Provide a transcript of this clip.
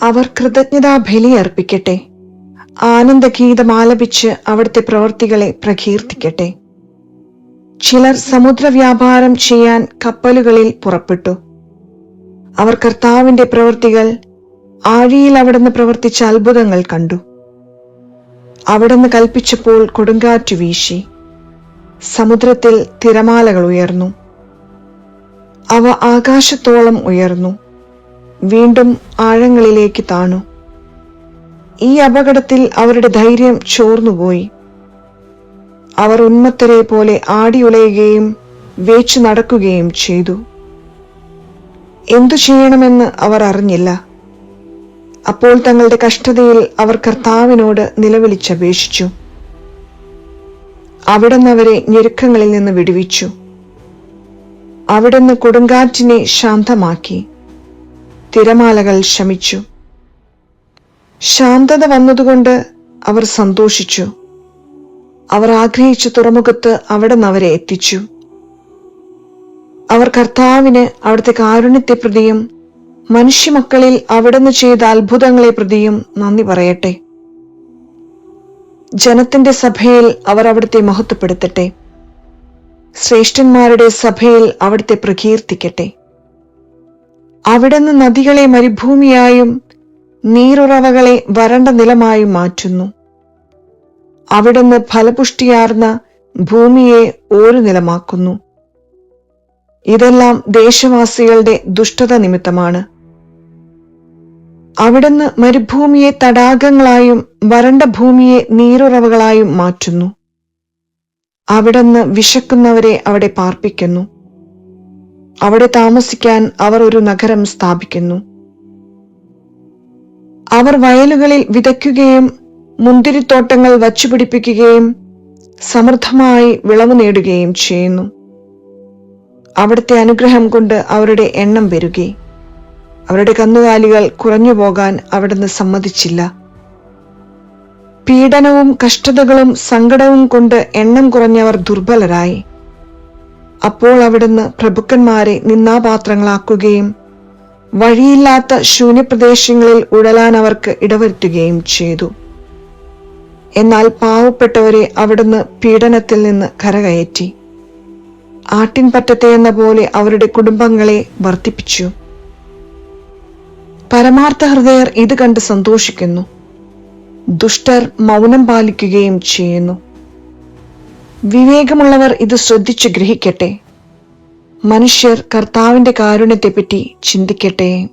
അവർ കൃതജ്ഞതാ ബലി അർപ്പിക്കട്ടെ ആനന്ദഗീതം ആലപിച്ച് അവിടുത്തെ പ്രവർത്തികളെ പ്രകീർത്തിക്കട്ടെ. ചിലർ സമുദ്ര വ്യാപാരം ചെയ്യാൻ കപ്പലുകളിൽ പുറപ്പെട്ടു. അവർ കർത്താവിന്റെ പ്രവൃത്തികൾ ആഴിയിൽ അവിടുന്ന് പ്രവർത്തിച്ച അത്ഭുതങ്ങൾ കണ്ടു. അവിടുന്ന് കൽപ്പിച്ചപ്പോൾ കൊടുങ്കാറ്റു വീശി. സമുദ്രത്തിൽ തിരമാലകൾ ഉയർന്നു. അവ ആകാശത്തോളം ഉയർന്നു. വീണ്ടും ആഴങ്ങളിലേക്ക് താണു. ഈ അപകടത്തിൽ അവരുടെ ധൈര്യം ചോർന്നുപോയി. അവർ ഉന്മത്തരെ പോലെ ആടിയുലയുകയും വേച്ചു നടക്കുകയും ചെയ്തു. എന്തു ചെയ്യണമെന്ന് അവർ അറിഞ്ഞില്ല. അപ്പോൾ തങ്ങളുടെ കഷ്ടതയിൽ അവർ കർത്താവിനോട് നിലവിളിച്ചപേക്ഷിച്ചു. അവിടുന്ന് അവരെ ഞെരുക്കങ്ങളിൽ നിന്ന് വിടുവിച്ചു. അവിടുന്ന് കൊടുങ്കാറ്റിനെ ശാന്തമാക്കി. തിരമാലകൾ ശമിച്ചു. ശാന്തത വന്നതുകൊണ്ട് അവർ സന്തോഷിച്ചു. അവർ ആഗ്രഹിച്ച തുറമുഖത്ത് അവിടെ അവരെ എത്തിച്ചു. അവർ കർത്താവിന് അവിടുത്തെ കാരുണ്യത്തെ പ്രതിയും മനുഷ്യമക്കളിൽ അവിടുന്ന് ചെയ്ത അത്ഭുതങ്ങളെ പ്രതിയും നന്ദി പറയട്ടെ. ജനത്തിന്റെ സഭയിൽ അവർ അവിടുത്തെ മഹത്വപ്പെടുത്തട്ടെ. ശ്രേഷ്ഠന്മാരുടെ സഭയിൽ അവിടുത്തെ പ്രകീർത്തിക്കട്ടെ. അവിടുന്ന് നദികളെ മരുഭൂമിയായും നീരുറവകളെ വരണ്ട നിലമായും മാറ്റുന്നു. അവിടുന്ന് ഫലപുഷ്ടിയാർന്ന ഭൂമിയെ ഒരു നിലമാക്കുന്നു. ഇതെല്ലാം ദേശവാസികളുടെ ദുഷ്ടത നിമിത്തമാണ്. അവിടുന്ന് മരുഭൂമിയെ തടാകങ്ങളായും വരണ്ട ഭൂമിയെ നീരുറവകളായും മാറ്റുന്നു. അവിടുന്ന് വിശക്കുന്നവരെ അവിടെ പാർപ്പിക്കുന്നു. അവിടെ താമസിക്കാൻ അവർ ഒരു നഗരം സ്ഥാപിക്കുന്നു. അവർ വയലുകളിൽ വിതയ്ക്കുകയും മുന്തിരിത്തോട്ടങ്ങൾ വച്ചുപിടിപ്പിക്കുകയും സമൃദ്ധമായി വിളവ് നേടുകയും ചെയ്യുന്നു. അവിടുത്തെ അനുഗ്രഹം കൊണ്ട് അവരുടെ എണ്ണം പെരുകി. അവരുടെ കന്നുകാലികൾ കുറഞ്ഞു പോകാൻ അവിടുന്ന് സമ്മതിച്ചില്ല. പീഡനവും കഷ്ടതകളും സങ്കടവും കൊണ്ട് എണ്ണം കുറഞ്ഞവർ ദുർബലരായി. അപ്പോൾ അവിടുന്ന് പ്രഭുക്കന്മാരെ നിന്നാപാത്രങ്ങളാക്കുകയും വഴിയില്ലാത്ത ശൂന്യപ്രദേശങ്ങളിൽ ഉഴലാൻ അവർക്ക് ഇടവരുത്തുകയും ചെയ്തു. എന്നാൽ പാവപ്പെട്ടവരെ അവിടുന്ന് പീഡനത്തിൽ നിന്ന് കരകയറ്റി. ആട്ടിൻപറ്റത്തെ എന്ന പോലെ അവരുടെ കുടുംബങ്ങളെ വർദ്ധിപ്പിച്ചു. പരമാർത്ഥ ഹൃദയർ ഇത് കണ്ട് സന്തോഷിക്കുന്നു. ദുഷ്ടർ മൗനം പാലിക്കുകയും ചെയ്യുന്നു. വിവേകമുള്ളവർ ഇത് ശ്രദ്ധിച്ചു ഗ്രഹിക്കട്ടെ. മനുഷ്യർ കർത്താവിന്റെ കാരുണ്യത്തെപ്പറ്റി ചിന്തിക്കട്ടെ.